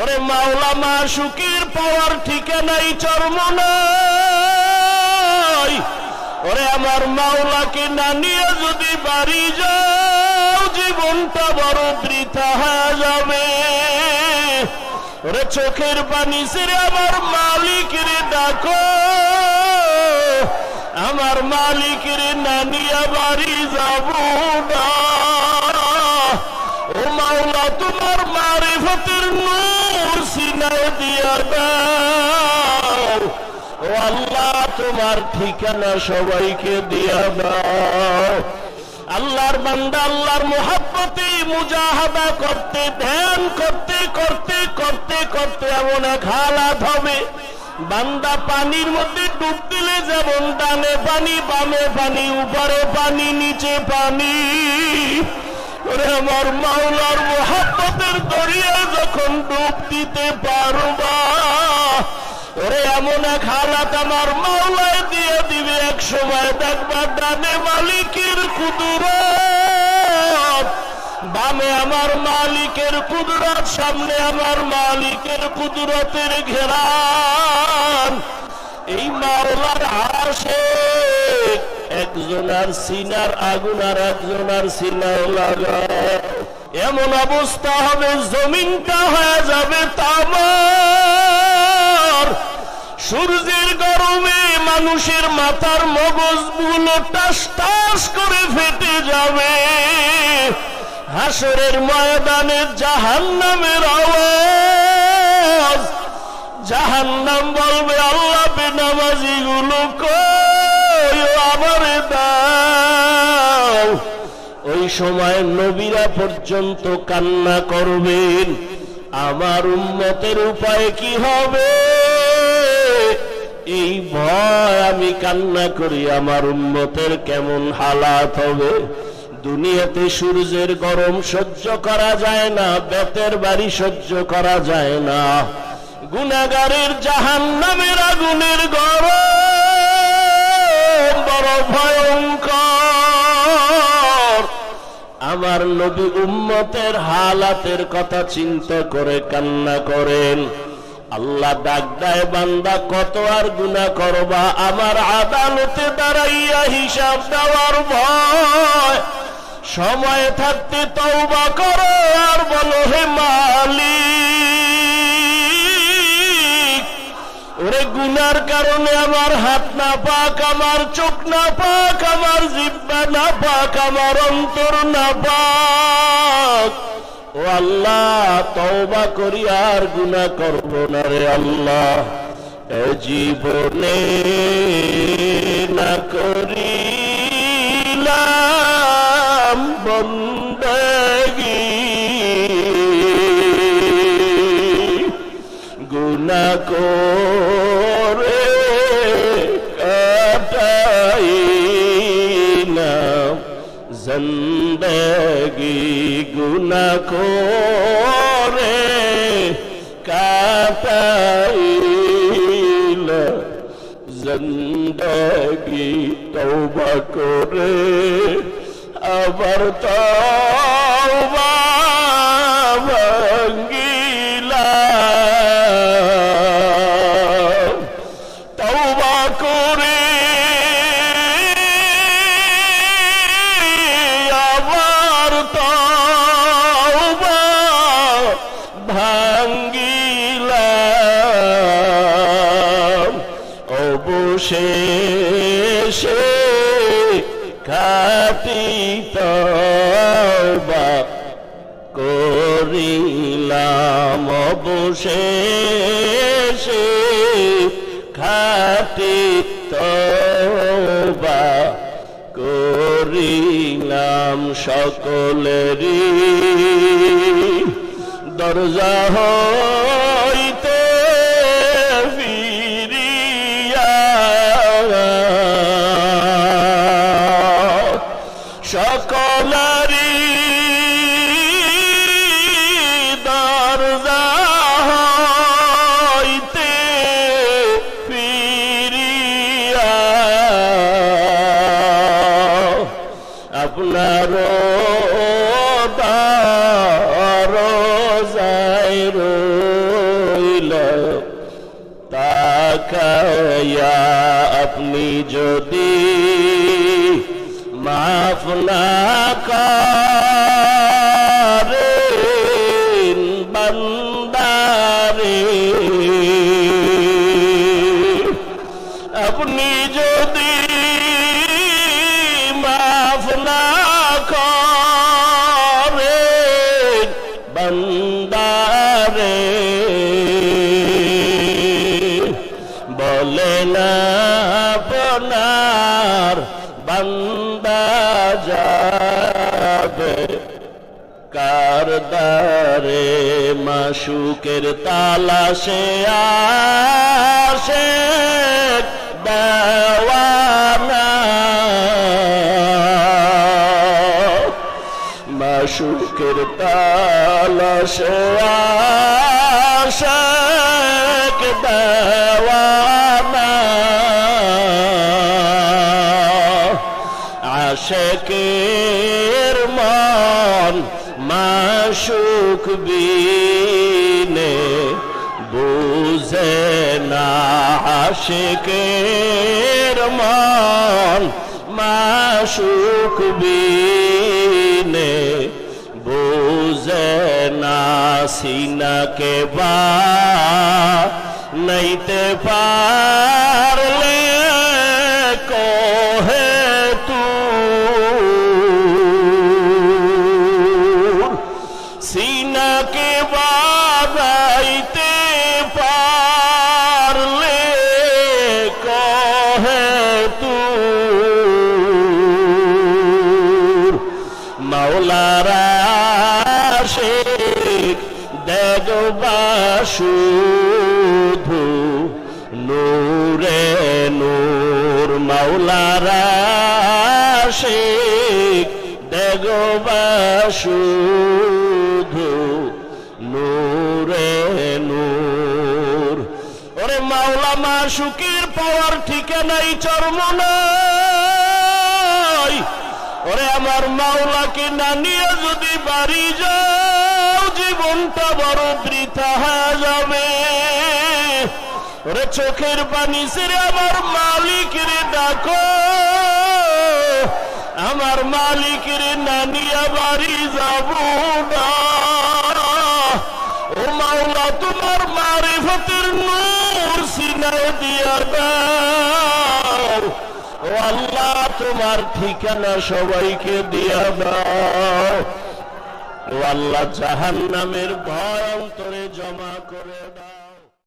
ওরে মাওলা মা সুখীর পাওয়ার ঠিকানাই চর্ম নাই ওরে আমার মাওলাকে না নিয়ে যদি বাড়ি যাও, জীবনটা বড় বৃথা হয়ে যাবে। ওরে চোখের পানি সেরে আমার মালিকের ডাকো। আমার মালিকের না নিয়ে বাড়ি যাব না। ও মাওলা, তোমার মারে সিনায় আল্লাহ তোমার ঠিকানা সবাইকে দিয়া দাও। আল্লাহর বান্দা, আল্লাহর মোহাব্বতে মুজাহাদা করতে, ধ্যান করতে করতে করতে করতে এমন এক হালাত হবে। বান্দা পানির মধ্যে ডুব দিলে যেমন ডানে পানি, বামে পানি, উপরে পানি, নিচে পানি। ওরে আমার মাওলার মোহাব্বতের দরিয়ায় যখন ডুব দিতে পারবা, ওরে এমন এক হালাত আমার মাওলায় দিয়ে দিবে। এক সময় দেখবা ডানে মালিকের কুদুরত, বামে আমার মালিকের কুদরত, সামনে আমার মালিকের কুদরতের ঘেরান। এই মাওলার আসে একজনার সিনার আগুন আর একজনার সিনাও লাগা। এমন অবস্থা হবে, জমিনটা হয়ে যাবে তামার। সূর্যের গরমে মানুষের মাথার মগজগুলো টাস টাস করে ফেটে যাবে। হাসরের ময়দানে জাহান্নামের আওয়াজ। জাহান্নাম বলবে, আল্লাহ বেনামাজি গুলো কই সময় নবীরা পর্যন্ত কান্না করবেন। আমার উন্মতের উপায় কি হবে? এই ভয় আমি কান্না করি, আমার উন্মতের কেমন হালাত হবে? দুনিয়াতে সূর্যের গরম সহ্য করা যায় না, বেতের বাড়ি সহ্য করা যায় না। গুনাগারের জাহান নামের আগুনের গরম আমার নবী উম্মতের হালাতের কথা চিন্তা করে, কান্না করেন। আল্লাহ ডাক বান্দা কত আর গুণা করবা? আমার আদালতে দাঁড়াইয়া হিসাব দেওয়ার ভয়। সময় থাকতে তওবা করো আর বলো, হে মালিক ওরে গুনার কারণে আমার হাত না পাক, আমার চোখ না পাক, আমার জিব্বা না পাক, আমার অন্তর না পাক। ও আল্লাহ, তওবা করি আর গুনা করব না রে আল্লাহ। জীবনে না করিলাম বন্দগী গুনা করে কাটাই না জিন্দগি গুনা করে কাটাই না জিন্দগি তওবা করে আবার তওবা অবশেষে খাটি তওবা করিলাম অবশেষে খাটি তওবা করিলাম সকলেরই। দরজা হইতে তাকায়া আপনি যদি মাফ না কর না আপনার বন্দা যাবে। কার দারে মাসুকের তালাশে আসে দেওয়ানা। মাসুকের তালাশে আসে দেওয়ানা। আশেকের মন মাসুক বিনে, বুঝে না আশেকের মন মাসুক বিনে, বুঝে না সিনাকে বা নইতে পারলে ওরে মাওলা মাসুকের পাওয়ার ঠিকানাই চর্ম ওরে আমার মাওলাকে না নিয়ে যদি বাড়ি যাও, জীবনটা বড় বৃথা হয়ে যাবে। ওরে চোখের পানি সেরে আমার মালিকের ডাকো। আমার মালিকের না নিয়ে বাড়ি যাব না। ও মাওলা, তোমার মারিফতের দাও ও আল্লাহ তোমার ঠিকানা সবাইকে দিয়া দাও। ও আল্লাহ জাহান্নামের ভয় অন্তরে জমা করে দাও।